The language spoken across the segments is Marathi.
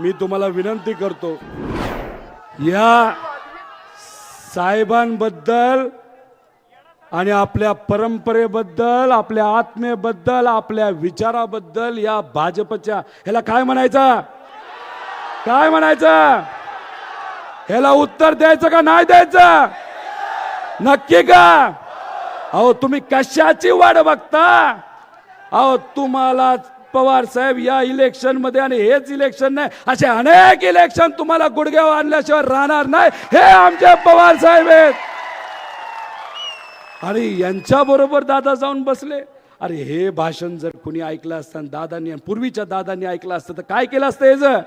मी तुम्हाला विनंती करतो या साहेबांबद्दल आणि आपल्या परंपरेबद्दल आपल्या आत्मेबद्दल आपल्या विचाराबद्दल या भाजपच्या ह्याला काय म्हणायचं? काय म्हणायचं? ह्याला उत्तर द्यायचं का नाही द्यायचं? नक्की का? अहो तुम्ही कशाची वाट बघता? अहो तुम्हाला पवार साहेब या इलेक्शनमध्ये आणि हेच इलेक्शन नाही असे अनेक इलेक्शन तुम्हाला गुडघ्यावर आणल्याशिवाय राहणार नाही. हे आमचे पवार साहेब आहेत. आणि यांच्या बरोबर दादा जाऊन बसले. अरे हे भाषण जर कुणी ऐकलं असतं दादांनी पूर्वीच्या दादांनी ऐकलं असतं तर काय केलं असतं याचं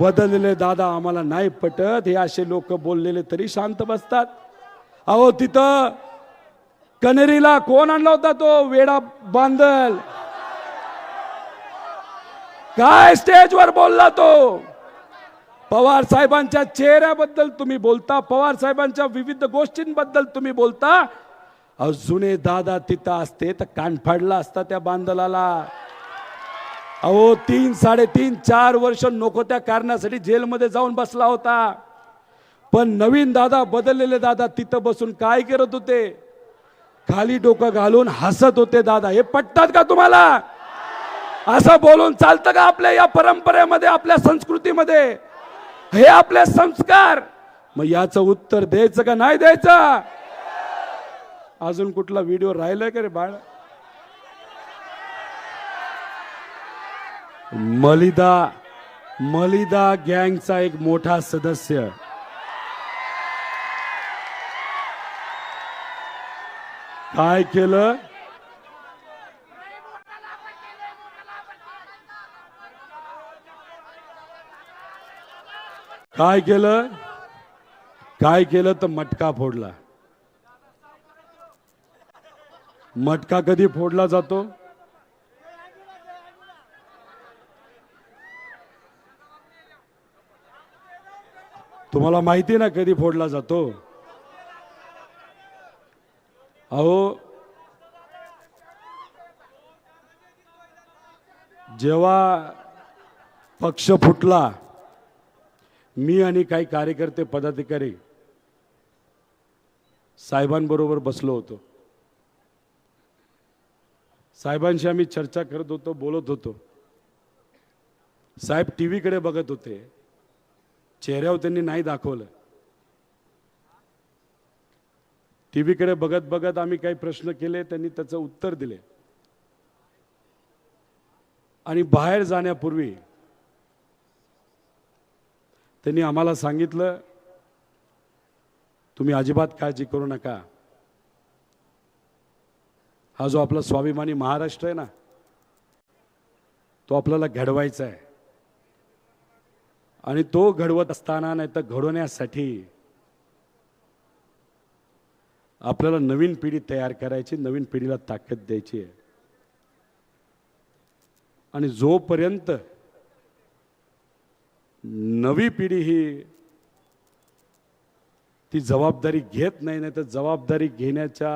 बदललेले दादा आम्हाला नाही पटत हे असे लोक बोललेले तरी शांत बसतात. अहो तिथं कनेरीला कोण आणला होता तो? वेडा बांधल काय स्टेजवर बोलला तो? पवार साहेबांच्या चेहऱ्याबद्दल तुम्ही बोलता पवार साहेबांच्या विविध गोष्टींबद्दल तुम्ही बोलता. अहो, जुने दादा तिथं असते तर कान फाडला असता त्या बांधलाला अहो तीन साडेतीन चार वर्ष नको त्या कारणासाठी जेलमध्ये जाऊन बसला होता. पण नवीन दादा बदललेले दादा तिथं बसून काय करत होते? खाली डोकं घालून हसत होते दादा. हे पटतात का तुम्हाला? असं बोलून चालतं का आपल्या या परंपरेमध्ये आपल्या संस्कृतीमध्ये? हे आपले संस्कार. मग याचं उत्तर द्यायचं का नाही द्यायचं? अजून कुठला व्हिडिओ राहिलाय का रे बाळ? मलिदा मलिदा गँगचा एक मोठा सदस्य. काय केलं? काय केलं? काय केलं तर मटका फोडला. मटका कधी फोडला जातो? तुम्हाला माहिती ना कधी फोडला जातो? अहो जेव्हा पक्ष फुटला मी आणि काही कार्यकर्ते पदाधिकारी साहेबांबरोबर बसलो होतो. साहेबांशी आम्ही चर्चा करत होतो बोलत होतो. साहेब टी व्हीकडे बघत होते. चेहऱ्यावर त्यांनी नाही दाखवलं. टी व्हीकडे बघत बघत आम्ही काही प्रश्न केले त्यांनी त्याचं उत्तर दिले. आणि बाहेर जाण्यापूर्वी त्यांनी आम्हाला सांगितलं तुम्ही अजिबात काळजी करू नका. हा जो आपला स्वाभिमानी महाराष्ट्र आहे ना तो आपल्याला घडवायचा आहे. आणि तो घडवत असताना नाही तर घडवण्यासाठी आपल्याला नवीन पिढी तयार करायची नवीन पिढीला ताकद द्यायची आहे. आणि जोपर्यंत नवी पिढी ही ती जबाबदारी घेत नाही नाही तर जबाबदारी घेण्याच्या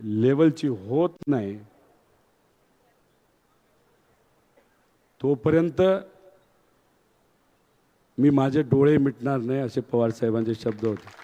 लेवलची होत नाही तोपर्यंत मी माझे डोळे मिटणार नाही असे पवार साहेबांचे शब्द होते.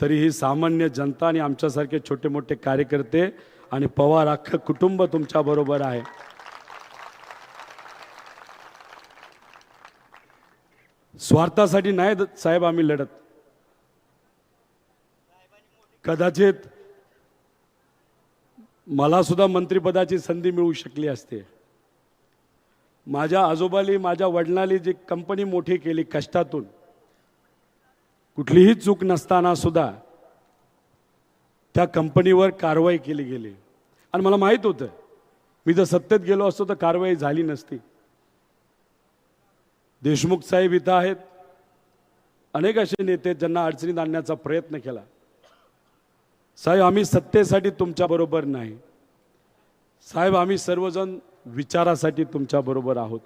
तरी ही सामान्य जनता आणि आमच्यासारखे छोटे मोठे कार्यकर्ते आणि पवार अख्खं कुटुंब तुमच्या बरोबर आहे. स्वार्थासाठी नाही द- साहेब आम्ही लढत. कदाचित मला सुद्धा मंत्रिपदाची संधी मिळू शकली असते. माझ्या आजोबाली माझ्या वडिलांनी जी कंपनी मोठी केली कष्टातून कुठलीही चूक नसताना सुद्धा त्या कंपनीवर कारवाई केली गेली. आणि मला माहीत होतं मी जर सत्तेत गेलो असतो तर कारवाई झाली नसती. देशमुख साहेब इथं आहेत. अनेक असे नेते ज्यांना अडचणीत आणण्याचा प्रयत्न केला. साहेब आम्ही सत्तेसाठी तुमच्याबरोबर नाही. साहेब आम्ही सर्वजण विचारासाठी तुमच्याबरोबर आहोत.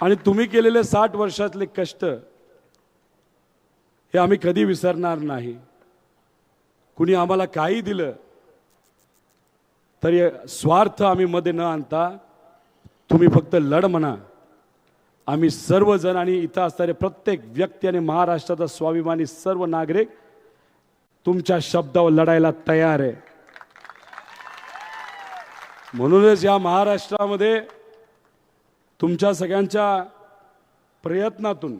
आणि तुम्ही केलेले साठ वर्षातले कष्ट हे आम्ही कधी विसरणार नाही. कुणी आम्हाला काही दिलं तरी स्वार्थ आम्ही मध्ये न आणता तुम्ही फक्त लढ म्हणा. आम्ही सर्वजण आणि इथं असणारे प्रत्येक व्यक्ती आणि महाराष्ट्राचा स्वाभिमानी सर्व नागरिक तुमच्या शब्दावर लढायला तयार आहे. म्हणूनच या महाराष्ट्रामध्ये तुमच्या सगळ्यांच्या प्रयत्नातून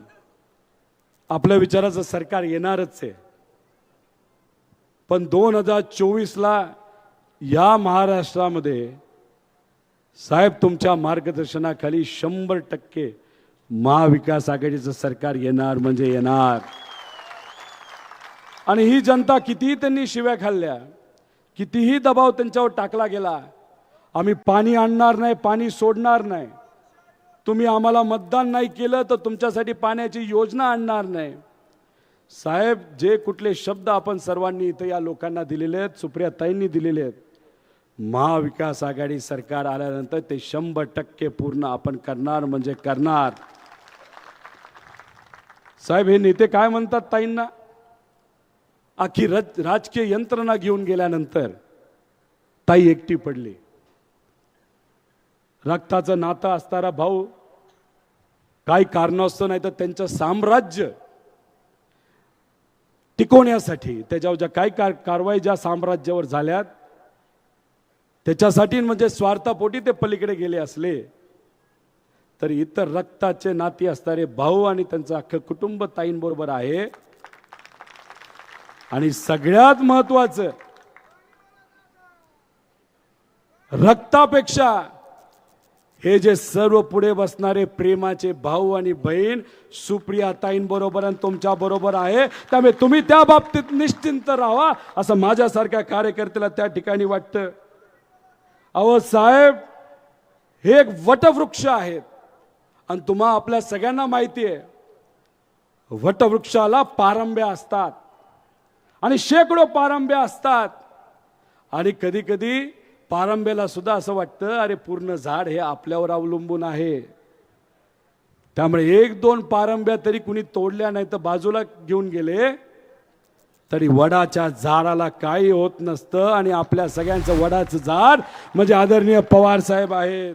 आपल्या विचाराचं सरकार येणारच आहे. पण दोन हजार चोवीसला या महाराष्ट्रामध्ये साहेब तुमच्या मार्गदर्शनाखाली शंभर टक्के महाविकास आघाडीचं सरकार येणार म्हणजे येणार. आणि ही जनता कितीही त्यांनी शिव्या खाल्ल्या कितीही दबाव त्यांच्यावर टाकला गेला आम्ही पाणी आणणार नाही पाणी सोडणार नाही. तुम्ही आम्हाला मतदान नाही केलं तर तुमच्यासाठी पाण्याची योजना आणणार नाही. साहेब जे कुठले शब्द आपण सर्वांनी इथं या लोकांना दिलेले आहेत सुप्रिया ताईंनी दिलेले आहेत महाविकास आघाडी सरकार आल्यानंतर ते शंभर टक्के पूर्ण आपण करणार म्हणजे करणार. साहेब हे नेते काय म्हणतात ताईंना? आखी रज राजकीय यंत्रणा घेऊन गेल्यानंतर ताई एकटी पडली. रक्ताचं नातं असणारा भाऊ काही कारणास्तव नाही तर त्यांचं साम्राज्य टिकवण्यासाठी त्याच्यावर ज्या काही कार कारवाई ज्या साम्राज्यावर झाल्यात त्याच्यासाठी म्हणजे स्वार्थापोटी ते पलीकडे गेले असले तर इतर रक्ताचे नाती असणारे भाऊ आणि त्यांचं अख्खं कुटुंब ताईंबरोबर आहे. आणि सगळ्यात महत्वाचं रक्तापेक्षा हे जे सर्व पुढे बसणारे प्रेमाचे भाऊ आणि बहीण सुप्रिया ताईंबरोबर आणि तुमच्या बरोबर आहे. त्यामुळे तुम्ही त्या बाबतीत निश्चिंत राहा असं माझ्यासारख्या कार्यकर्त्याला त्या ठिकाणी वाटतं. अहो साहेब हे एक वटवृक्ष आहेत आणि तुम्हा आपल्या सगळ्यांना माहिती आहे वटवृक्षाला पारंब्या असतात. आणि शेकडो पारंब्या असतात. आणि कधी कधी पारंब्याला सुद्धा असं वाटतं अरे पूर्ण झाड हे आपल्यावर अवलंबून आहे. त्यामुळे एक दोन पारंब्या तरी कुणी तोडल्या नाही तर बाजूला घेऊन गेले तरी वडाच्या झाडाला काही होत नसतं आणि आपल्या सगळ्यांचं वडाचं झाड म्हणजे आदरणीय पवार साहेब आहेत.